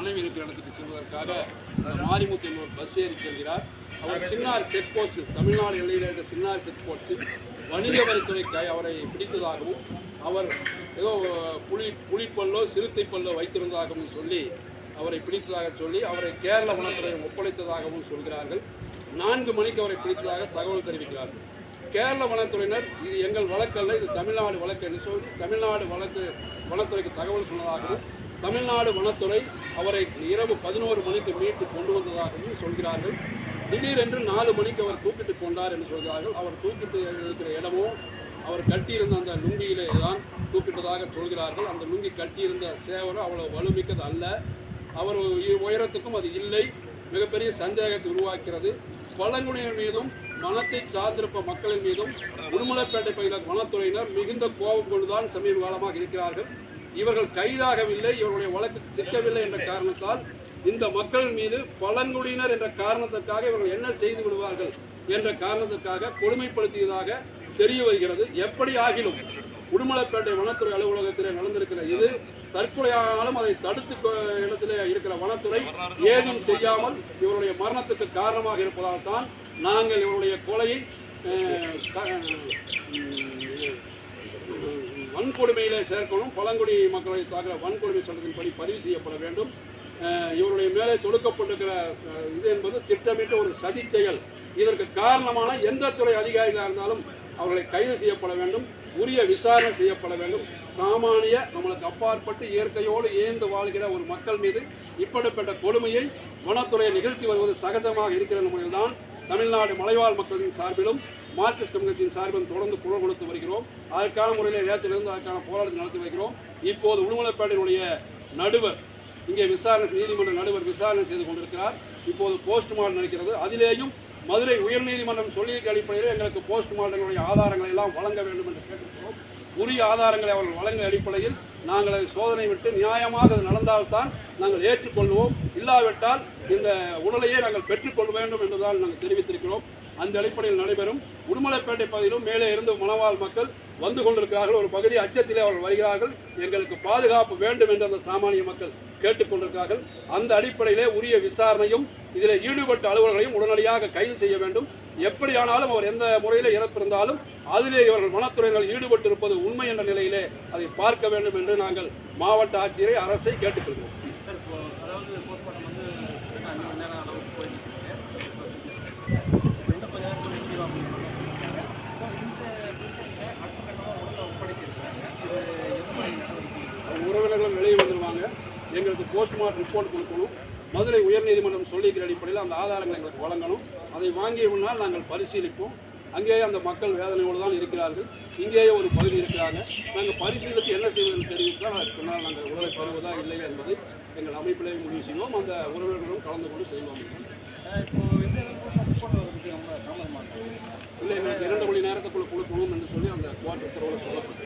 மனைவி இருக்கிற இடத்துக்கு செல்வதற்காக மாரிமுத்து என்பவர் பஸ் ஏறி செல்கிறார். அவர் சின்னார் செக் போஸ்ட் தமிழ்நாடு எல்லையில் இருந்த சின்னார் செக் போஸ்ட்டில் வணிக வரித்துறை அவரை பிடித்ததாகவும் அவர் ஏதோ புலி புலிப்பல்லோ சிறுத்தை பல்லோ வைத்திருந்ததாகவும் சொல்லி அவரை பிடித்ததாக சொல்லி அவரை கேரள வனத்துறை ஒப்படைத்ததாகவும் சொல்கிறார்கள். நான்கு மணிக்கு அவரை பிடித்ததாக தகவல் தெரிவிக்கிறார்கள். கேரள வனத்துறையினர் இது எங்கள் வழக்கல்ல இது தமிழ்நாடு வழக்கு என்று சொல்லி தமிழ்நாடு வழக்கு வனத்துறைக்கு தகவல் சொன்னதாகவும் தமிழ்நாடு வனத்துறை அவரை இரவு பதினோரு மணிக்கு மீட்டு கொண்டு வந்ததாகவும் சொல்கிறார்கள். திடீரென்று நாலு மணிக்கு அவர் தூக்கிட்டு கொண்டார் என்று சொல்கிறார்கள். அவர் தூக்கிட்டு இருக்கிற இடமோ அவர் கட்டியிருந்த அந்த லுங்கியிலே தான் தூக்கிட்டதாக சொல்கிறார்கள். அந்த லுங்கி கட்டியிருந்த சேவரம் அவ்வளோ வலுமிக்கது அல்ல. அவர் உயரத்துக்கும் அது இல்லை. மிகப்பெரிய சந்தேகத்தை உருவாக்கிறது. பழங்குடியினர் மீதும் மனத்தை சார்ந்திருப்ப மக்களின் மீதும் உடுமலைப்பேட்டை பகுதியில் வனத்துறையினர் மிகுந்த கோபம் கொண்டுதான் சமீப காலமாக இருக்கிறார்கள். இவர்கள் கைதாகவில்லை இவர்களுடைய வழக்கு சிக்கவில்லை என்ற காரணத்தால் இந்த மக்கள் மீது பழங்குடியினர் என்ற காரணத்திற்காக இவர்கள் என்ன செய்து விடுவார்கள் என்ற காரணத்திற்காக கொடுமைப்படுத்தியதாக தெரிய வருகிறது. எப்படி ஆகிலும் உடுமலைப்பேட்டை வனத்துறை அலுவலகத்திலே நடந்திருக்கிற இது தற்கொலையானாலும் அதை தடுத்து இடத்திலே இருக்கிற வனத்துறை ஏதும் செய்யாமல் இவருடைய மரணத்துக்கு காரணமாக இருப்பதால் தான் நாங்கள் இவருடைய கொலையை க- வன்கொடுமையில் சேர்க்கணும். பழங்குடி மக்களை தாக்குற வன்கொடுமை சட்டத்தின்படி பதிவு செய்யப்பட வேண்டும். இவருடைய மேலே தொடுக்கப்பட்டிருக்கிற இது என்பது திட்டமிட்ட ஒரு சதி செயல். இதற்கு காரணமான எந்த துறை அதிகாரிகளாக இருந்தாலும் அவர்களை கைது செய்யப்பட வேண்டும். உரிய விசாரணை செய்யப்பட வேண்டும். சாமானிய நம்மளுக்கு அப்பாற்பட்டு இயற்கையோடு ஏந்து வாழ்கிற ஒரு மக்கள் மீது இப்படிப்பட்ட கொடுமையை வனத்துறை நிகழ்த்தி வருவது சகஜமாக இருக்கிற முறையில்தான் தமிழ்நாடு மலைவாழ் மக்களின் சார்பிலும் மார்க்சிஸ்ட் கம்யூனிஸ்டின் சார்பிலும் தொடர்ந்து குரல் கொடுத்து வருகிறோம். அதற்கான முறையில் நேரத்திலிருந்து அதற்கான போராட்டத்தை நடத்தி வருகிறோம். இப்போது உடுமலைப்பேட்டையினுடைய நடுவர் இங்கே விசாரணை நீதிமன்ற நடுவர் விசாரணை செய்து கொண்டிருக்கிறார். இப்போது போஸ்ட்மார்டம் நடக்கிறது. அதிலேயும் மதுரை உயர்நீதிமன்றம் சொல்லியிருக்க அடிப்படையில் எங்களுக்கு போஸ்ட்மார்ட்டங்களுடைய ஆதாரங்களை எல்லாம் வழங்க வேண்டும் என்று கேட்டிருக்கிறோம். உரிய ஆதாரங்களை அவர்கள் வழங்கிய அடிப்படையில் நாங்கள் அதை சோதனை விட்டு நியாயமாக அது நடந்தால்தான் நாங்கள் ஏற்றுக்கொள்வோம். இல்லாவிட்டால் இந்த உடலையே நாங்கள் பெற்றுக்கொள்ள வேண்டும் என்றுதான் நாங்கள் தெரிவித்திருக்கிறோம். அந்த அடிப்படையில் நடைபெறும். உடுமலைப்பேட்டை பகுதியிலும் மேலே இருந்து மணவாள் மக்கள் வந்து கொண்டிருக்கிறார்கள். ஒரு பகுதி அச்சத்திலே அவர்கள் வருகிறார்கள். எங்களுக்கு பாதுகாப்பு வேண்டும் என்று அந்த சாமானிய மக்கள் கேட்டுக்கொண்டிருக்கிறார்கள் அந்த அடிப்படையிலே உரிய விசாரணையும் இதில் ஈடுபட்ட அலுவலர்களையும் உடனடியாக கைது செய்ய வேண்டும். எப்படியானாலும் அவர் எந்த முறையில் இறப்பிருந்தாலும் அதிலே இவர்கள் வனத்துறையினர் ஈடுபட்டிருப்பது உண்மை என்ற நிலையிலே அதை பார்க்க வேண்டும் என்று நாங்கள் மாவட்ட ஆட்சியரை அரசை கேட்டுக்கொள்கிறோம். சார் மணி நேரம் அளவுக்கு போயிட்டு உறவினர்களும் வெளியே வந்துடுவாங்க எங்களுக்கு போஸ்ட்மார்ட்டம் ரிப்போர்ட் கொடுக்கணும். மதுரை உயர்நீதிமன்றம் சொல்லிக்கிற அடிப்படையில் அந்த ஆதாரங்களை எங்களுக்கு வழங்கணும். அதை வாங்கிய முன்னால் நாங்கள் பரிசீலிப்போம். அங்கேயே அந்த மக்கள் வேதனையோடு தான் இருக்கிறார்கள். இங்கேயே ஒரு பகுதி இருக்கிறாங்க. நாங்கள் பரிசீலித்து என்ன செய்வதென்று தெரிவித்தால் அதற்கு பின்னால் நாங்கள் உடலை பெறுவதா இல்லையா என்பதை எங்கள் அமைப்பிலே முடிவு செய்வோம். அந்த உறவினர்களும் கலந்து கொண்டு செய்வோம். இல்லை எங்களுக்கு இரண்டு மணி நேரத்துக்குள்ள கொடுக்கணும் என்று சொல்லி அந்த கோர்ட் உத்தரவில் சொல்லப்படும்